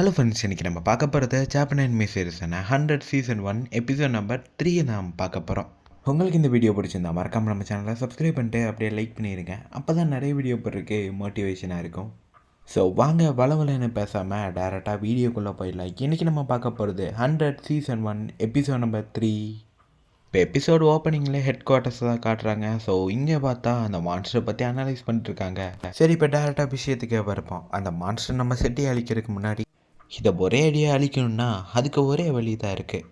Hello friends இன்றைக்கி நம்ம பார்க்க போகிறது Japan anime சீரிஸான hundred season one episode number three நாம் பார்க்க போகிறோம் உங்களுக்கு இந்த வீடியோ பிடிச்சிருந்தா மறக்காமல் நம்ம சேனலை சப்ஸ்கிரைப் பண்ணிட்டு அப்படியே லைக் பண்ணிடுங்க அப்போ தான் நிறைய வீடியோ போடுறதுக்கு மோட்டிவேஷனாக இருக்கும். ஸோ வாங்க வளவலன்னு பேசாமல் டேரெக்டாக வீடியோக்குள்ளே போயிடலாம். இன்றைக்கி நம்ம பார்க்க போகிறது hundred season one episode number three இப்போ எபிசோடு ஓப்பனிங்கில் ஹெட் குவார்ட்டர்ஸ் தான் காட்டுறாங்க. ஸோ இங்கே பார்த்தா அந்த மான்ஸ்டரை பற்றி அனலைஸ் பண்ணிட்டுருக்காங்க சரி இப்போ டேரெக்டாக விஷயத்துக்கே வரப்போம் அந்த மான்ஸ்டர் நம்ம செட்டி அழிக்கிறதுக்கு முன்னாடி இதை ஒரே அடியாக அழிக்கணும்னா அதுக்கு ஒரே வழி தான் இருக்குது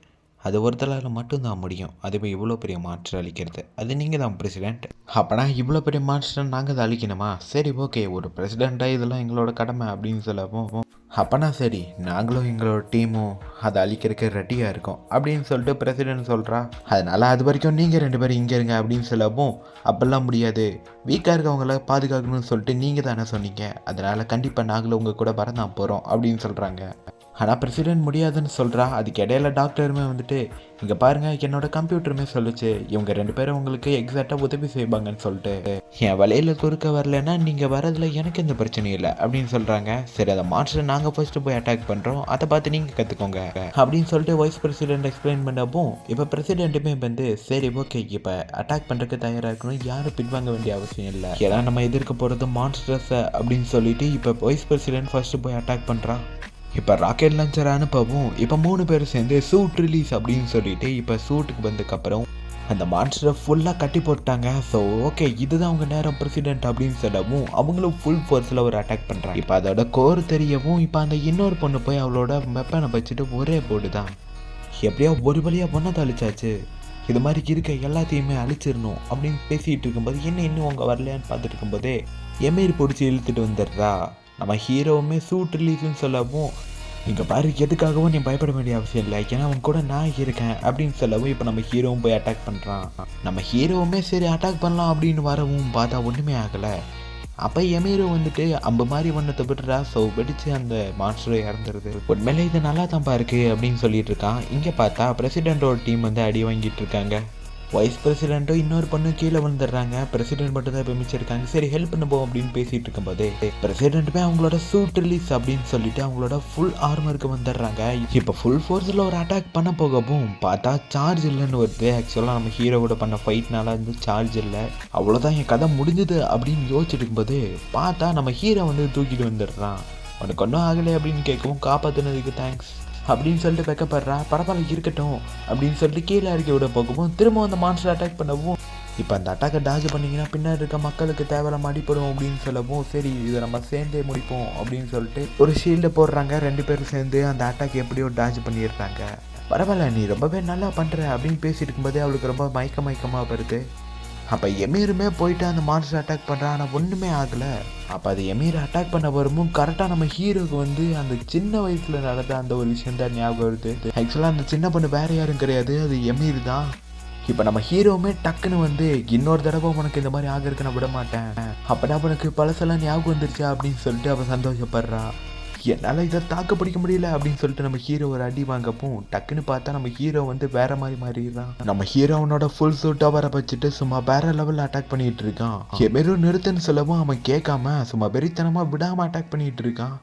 அது ஒருத்தரால் மட்டும்தான் முடியும். அதுவே இவ்வளோ பெரிய மாற்றம் அழிக்கிறது. அது நீங்கள் தான் பிரசிடெண்ட் அப்போனா இவ்வளோ பெரிய மாற்றம் நாங்கள் தான் அழிக்கணுமா? சரி ஓகே ஒரு பிரசிடெண்ட்டாக இதெல்லாம் எங்களோட கடமை அப்படின்னு சொல்லவும். அப்போனா சரி நாங்களும் எங்களோட டீமும் அதை அழிக்கிறதுக்கு ரெடியாக இருக்கும். அப்படின்னு சொல்லிட்டு பிரசிடென்ட் சொல்கிறா அதனால் அது வரைக்கும் நீங்கள் ரெண்டு பேரும் இங்கே இருங்க அப்படின்னு சொல்லவும் அப்போல்லாம் முடியாது. வீக்காக இருக்கவங்கள பாதுகாக்கணும்னு சொல்லிட்டு நீங்கள் தானே சொன்னீங்க. அதனால் கண்டிப்பாக நாங்களும் உங்கள் கூட வர தான் போகிறோம் அப்படின்னு சொல்கிறாங்க ஆனால் பிரசிடென்ட் முடியாதுன்னு சொல்கிறா அதுக்கு இடையில டாக்டருமே வந்துட்டு இங்கே பாருங்கள் என்னோட கம்ப்யூட்டருமே சொல்லுச்சு. இவங்க ரெண்டு பேரும் உங்களுக்கு எக்ஸாக்டாக உதவி செய்வாங்கன்னு சொல்லிட்டு. என் வலையில் குறுக்க வரலன்னா நீங்கள் வரதில் எனக்கு எந்த பிரச்சனையும் இல்லை அப்படின்னு சொல்கிறாங்க சரி அதை மாஸ்டர் நாங்கள் ஃபஸ்ட்டு போய் அட்டாக் பண்ணுறோம் அதை பார்த்து நீங்கள் கற்றுக்கோங்க அப்படின்னு சொல்லிட்டு வைஸ் பிரசிடென்ட் எக்ஸ்பிளைன் பண்ணப்போ இப்போ பிரசிடென்ட்டுமே வந்து சரி ஓகே இப்போ அட்டாக் பண்ணுறதுக்கு தயாராக இருக்கணும் யாரும் பின்வாங்க வேண்டிய அவசியம் இல்லை. ஏன்னா நம்ம எதிர்க்க போகிறது மான்ஸ்டர்ஸை அப்படின்னு சொல்லிட்டு இப்போ வைஸ் பிரசிடென்ட் ஃபர்ஸ்ட் போய் அட்டாக் பண்ணுறான் இப்போ ராக்கெட் லான்ச்சர் அனுப்பவும் இப்போ மூணு பேர் சேர்ந்து சூட் ரிலீஸ் அப்படின்னு சொல்லிட்டு இப்போ சூட்டுக்கு வந்ததுக்கப்புறம் அந்த மான்ஸ்டரை ஃபுல்லாக கட்டி போட்டாங்க ஸோ ஓகே இதுதான் அவங்க நேரம் பிரசிடென்ட் அப்படின்னு சொல்லவும் அவங்களும் ஃபுல் ஃபோர்ஸில் ஒரு அட்டாக் பண்ணுறாங்க இப்போ அதோட கோர் தெரியவும் இப்போ அந்த இன்னொரு பொண்ணு போய் அவளோட வெப்பனை வச்சுட்டு ஒரே போடு தான். எப்படியோ ஒரு வழியாக பொண்ணை அழிச்சாச்சு. இது மாதிரி இருக்க எல்லாத்தையுமே அழிச்சிடணும் அப்படின்னு பேசிகிட்டு இருக்கும்போது என்ன இன்னும் அவங்க வரலையான்னு பார்த்துட்டு இருக்கும்போதே எமேர் பிடிச்சி இழுத்துட்டு வந்துடுறா. நம்ம ஹீரோவுமே சூட் ரிலீஸ்னு சொல்லவும் இங்கே பாரு எதுக்காகவும் நீ பயப்பட வேண்டிய அவசியம் இல்லை. ஏன்னா அவன் கூட நான் இருக்கேன் அப்படின்னு சொல்லவும் இப்போ நம்ம ஹீரோவும் போய் அட்டாக் பண்ணுறான் நம்ம ஹீரோவுமே சரி அட்டாக் பண்ணலாம் அப்படின்னு வரவும் பார்த்தா ஒன்றுமே ஆகலை. அப்போ எமீரோ வந்துட்டு அம்பு மாதிரி ஒன்று விட்டுறா. ஸோ வெடிச்சு அந்த மாஸ்டரை இறந்துருது. உண்மையிலே இது நல்லா தான்ப்பா இருக்கு அப்படின்னு சொல்லிட்டு இருக்கான். இங்கே பார்த்தா பிரசிடென்டோட டீம் வந்து அடி வாங்கிட்டு இருக்காங்க. வைஸ் பிரசிடென்ட்டும் இன்னொரு பொண்ணு கீழே வந்துடுறாங்க பிரசிடென்ட் மட்டும் தான் இப்போ மிச்சிருக்காங்க சரி ஹெல்ப் பண்ணுவோம் அப்படின்னு பேசிட்டு இருக்கும்போதே பிரசிடென்ட்டுமே அவங்களோட சூட் ரிலீஸ் அப்படின்னு சொல்லிட்டு அவங்களோட ஃபுல் ஆர்மருக்கு வந்துடுறாங்க. இப்போ ஃபுல் ஃபோர்ஸில் ஒரு அட்டாக் பண்ண போகவும் பார்த்தா சார்ஜ் இல்லைன்னு வருது. ஆக்சுவலாக நம்ம ஹீரோவோட பண்ண ஃபைட்னால வந்து சார்ஜ் இல்லை. அவ்வளோதான் என் கதை முடிஞ்சது அப்படின்னு யோசிச்சுட்டு இருக்கும்போது பார்த்தா நம்ம ஹீரோ வந்து தூக்கிட்டு வந்துடுறான். உனக்கு ஒன்றும் ஆகலை அப்படின்னு கேட்கவும் காப்பாற்றினதுக்கு தேங்க்ஸ் அப்படின்னு சொல்லிட்டு வைக்கப்படுறா. பரவாயில்ல இருக்கட்டும் அப்படின்னு சொல்லிட்டு கீழே இறக்கி விட போகவும் திரும்ப அந்த மான்ஸ்டர் அட்டாக் பண்ணவும் இப்போ அந்த அட்டாக்கை டாஜ் பண்ணிங்கன்னா பின்னாடி இருக்க மக்களுக்கு தேவையில்லாம அடிப்படும் அப்படின்னு சொல்லவும் சரி இதை நம்ம சேர்ந்தே முடிப்போம் அப்படின்னு சொல்லிட்டு ஒரு ஷீல்டு போடுறாங்க. ரெண்டு பேரும் சேர்ந்து அந்த அட்டாக் எப்படியோ டாஜ் பண்ணிடுறாங்க. பரவாயில்ல நீ ரொம்பவே நல்லா பண்ணுற அப்படின்னு பேசிட்டு இருக்கும்போதே அவளுக்கு ரொம்ப மயக்க மயக்கமாக வருது. அப்போ எமீருமே போயிட்டு அந்த மான்ஸ்டர் அட்டாக் பண்ணுறான் ஆனால் ஒன்றுமே ஆகலை. அப்போ அது எமீர் அட்டாக் பண்ண வரும்போது கரெக்டாக நம்ம ஹீரோக்கு வந்து அந்த சின்ன வயசில் நடந்த அந்த ஒரு விஷயம் தான் ஞாபகம் வருது. ஆக்சுவலாக அந்த சின்ன பொண்ணு வேறு யாரும் கிடையாது. அது எமீர் தான். இப்போ நம்ம ஹீரோவுமே டக்குன்னு வந்து இன்னொரு தடவை உனக்கு இந்த மாதிரி ஆகிறதுக்கு நான் விட மாட்டேன். அப்போ நான் உனக்கு பழசெல்லாம் ஞாபகம் வந்துருச்சா அப்படின்னு சொல்லிட்டு அவன் சந்தோஷப்படுறா என்னால் இதை தாக்கு பிடிக்க முடியல அப்படின்னு சொல்லிட்டு நம்ம ஹீரோ ஒரு அடி வாங்கப்போ டக்குன்னு பார்த்தா நம்ம ஹீரோ வந்து வேற மாதிரி மாறிடுறான். நம்ம ஹீரோவனோட ஃபுல் சூட்டாக வர வச்சுட்டு சும்மா வேற லெவலில் அட்டாக் பண்ணிட்டு இருக்கான். எமேரும் நிறுத்துன்னு சொல்லவும் அவன் கேட்காம சும்மா வெறித்தனமாக விடாமல் அட்டாக் பண்ணிட்டு இருக்கான்.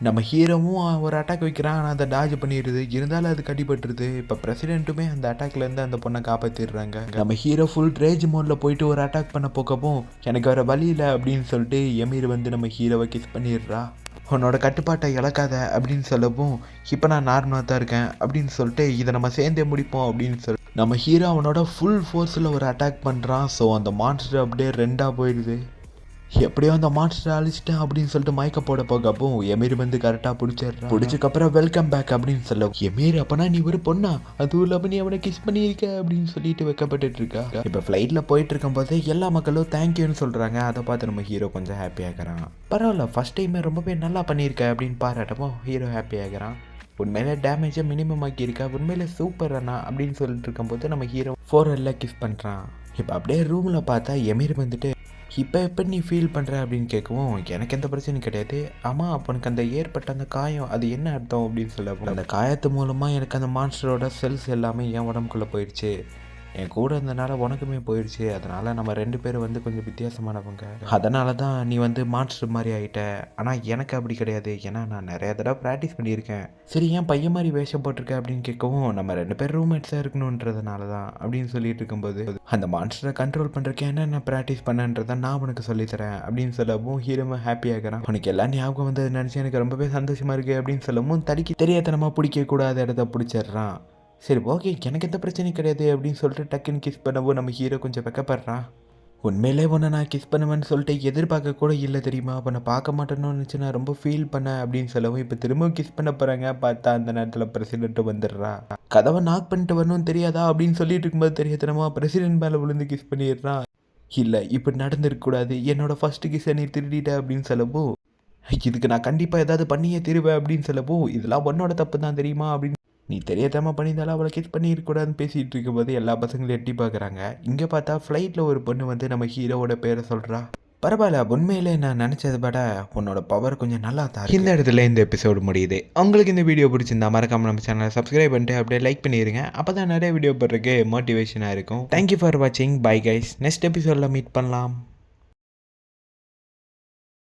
நம்ம ஹீரோவும் ஒரு அட்டாக் வைக்கிறான் ஆனால் அதை டாஜ் பண்ணிடுது. இருந்தாலும் அது கடிபட்டுருது இப்போ பிரசிடென்ட்டுமே அந்த அட்டாக்லேருந்து அந்த பொண்ணை காப்பாற்றிடுறாங்க நம்ம ஹீரோ ஃபுல் ரேஜ் மோடில் போயிட்டு ஒரு அட்டாக் பண்ண போக்கப்போ எனக்கு வேறு வழி இல்லை அப்படின்னு சொல்லிட்டு எமீர் வந்து நம்ம ஹீரோவை கிஸ் பண்ணிடுறா. உன்னோட கட்டுப்பாட்டை இழக்காத அப்படின்னு சொல்லவும் இப்போ நான் நார்மலாக தான் இருக்கேன் அப்படின்னு சொல்லிட்டு இதை நம்ம சேர்ந்தே முடிப்போம் அப்படின்னு சொல்லி நம்ம ஹீரோ அவனோட ஃபுல் ஃபோர்ஸில் ஒரு அட்டாக் பண்ணுறான் ஸோ அந்த மான்ஸ்டர் அப்படியே ரெண்டாக போயிடுது. எப்படியோ அந்த மான்ஸ்டர் அழிச்சிட்டேன் அப்படின்னு சொல்லிட்டு மயக்க போட போகப்போ எமீர் வந்து கரெக்டாக பிடிச்சிடுறான். பிடிச்சக்கப்புறம் வெல்கம் பேக் அப்படின்னு சொல்ல எமீர் அப்பனா நீ ஒரு பொண்ணா? அதுவும் இல்லாமல் நீ அவனை கிஸ் பண்ணியிருக்க அப்படின்னு சொல்லிட்டு வைக்கப்பட்டுட்டு இருக்கா? இப்போ ஃப்ளைட்டில் போயிட்டு இருக்கும்போது எல்லா மக்களும் தேங்க்யூன்னு சொல்கிறாங்க அதை பார்த்து நம்ம ஹீரோ கொஞ்சம் ஹாப்பி ஆகிறான். பரவாயில்ல ஃபஸ்ட் டைமே ரொம்பவே நல்லா பண்ணியிருக்க அப்படின்னு பாராட்டப்போ ஹீரோ ஹாப்பி ஆகிறான். உண்மையிலே டேமேஜை மினிமம் ஆக்கியிருக்கா உண்மையிலே சூப்பர் அண்ணா அப்படின்னு சொல்லிட்டு இருக்கும்போது நம்ம ஹீரோ ஃபோர் எல்லாம் கிஸ் பண்ணுறான் இப்போ அப்படியே ரூமில் பார்த்தா எமீர் வந்துட்டு இப்போ எப்படி நீ ஃபீல் பண்ணுற அப்படின்னு கேட்கவும் எனக்கு எந்த பிரச்சனையும் கிடையாது. ஆமாம் அப்போ எனக்கு அந்த ஏற்பட்ட அந்த காயம் அது என்ன அர்த்தம் அப்படின்னு சொல்ல அந்த காயத்து மூலமாக எனக்கு அந்த மான்ஸ்டரோட செல்ஸ் எல்லாமே என் உடம்புக்குள்ளே போயிடுச்சு. என் கூட இருந்தனால உனக்குமே போயிடுச்சு. அதனால் நம்ம ரெண்டு பேரும் வந்து கொஞ்சம் வித்தியாசமானவங்க. அதனால தான் நீ வந்து மான்ஸ்டர் மாதிரி ஆகிட்ட ஆனால் எனக்கு அப்படி கிடையாது. ஏன்னா நான் நிறைய தடவை ப்ராக்டிஸ் பண்ணியிருக்கேன். சரி ஏன் பையன் மாதிரி வேஷம் போட்டிருக்க அப்படின்னு கேட்கவும் நம்ம ரெண்டு பேர் ரூம்மேட்ஸாக இருக்கணுன்றதுனால தான் அப்படின்னு சொல்லிட்டு இருக்கும்போது அந்த மான்ஸ்டரை கண்ட்ரோல் பண்ணுறக்கு என்னென்ன ப்ராக்டிஸ் பண்ணன்றதை நான் உனக்கு சொல்லித்தரேன் அப்படின்னு சொல்லவும் ஹீரோமும் ஹாப்பி ஆகிறான். உனக்கு எல்லாம் ஞாபகம் வந்தது நினச்சி எனக்கு ரொம்பவே சந்தோஷமாக இருக்குது அப்படின்னு சொல்லவும் தடிக்கு தெரியாதனமாக பிடிக்கக்கூடாத இடத்த பிடிச்சிடுறான். சரி ஓகே எனக்கு எந்த பிரச்சனையும் கிடையாது அப்படின்னு சொல்லிட்டு டக்குன்னு கிஸ் பண்ணவும் நம்ம ஹீரோ கொஞ்சம் வெக்கப்படுறான் உண்மையிலே உன்னை நான் கிஸ் பண்ணுவேன்னு சொல்லிட்டு எதிர்பார்க்க கூட இல்லை தெரியுமா? அப்போ நான் பார்க்க மாட்டேன்னு நினச்சி நான் ரொம்ப ஃபீல் பண்ணேன் அப்படின்னு சொல்லவும் இப்போ திரும்பவும் கிஸ் பண்ண போகிறாங்க பார்த்தா அந்த நேரத்தில் பிரசிடென்ட் வந்துடுறா. கதவை நாக் பண்ணிட்டு வரணும்னு தெரியாதா அப்படின்னு சொல்லிட்டு இருக்கும்போது தெரியாதனமா பிரசிடென்ட் மேலே விழுந்து கிஸ் பண்ணிடுறான் இல்லை இப்படி நடந்துருக்கக்கூடாது என்னோட ஃபர்ஸ்ட் கிஸ்ஸை நீ திருடிட்ட அப்படின்னு சொல்லவும் இதுக்கு நான் கண்டிப்பாக ஏதாவது பண்ணியே திருவேன் அப்படின்னு சொல்லவும் இதெல்லாம் உன்னோட தப்பு தான் தெரியுமா அப்படின்னு நீ தெரியாதமா பண்ணியிருந்தாலும் அவளை கிஸ் பண்ணியிருக்கூடாதுன்னு பேசிகிட்டு இருக்கும்போது எல்லா பசங்களும் எட்டி பார்க்குறாங்க. இங்கே பார்த்தா ஃப்ளைட்டில் ஒரு பொண்ணு வந்து நம்ம ஹீரோவோட பேரை சொல்கிறா பரவாயில்ல உண்மையிலே நான் நினச்சதை விட உன்னோட பவர் கொஞ்சம் நல்லா தான் இந்த இடத்துல இந்த எபிசோடு முடியுது. உங்களுக்கு இந்த வீடியோ பிடிச்சிருந்தா மறக்காம நம்ம சேனலை சப்ஸ்கிரைப் பண்ணிட்டு அப்படியே லைக் பண்ணிடுங்க. அப்போ தான் நிறைய வீடியோ போடுறதுக்கு மோட்டிவேஷனாக இருக்கும். தேங்க்யூ ஃபார் வாட்சிங் பை கைஸ் நெக்ஸ்ட் எபிசோடில் மீட் பண்ணலாம்.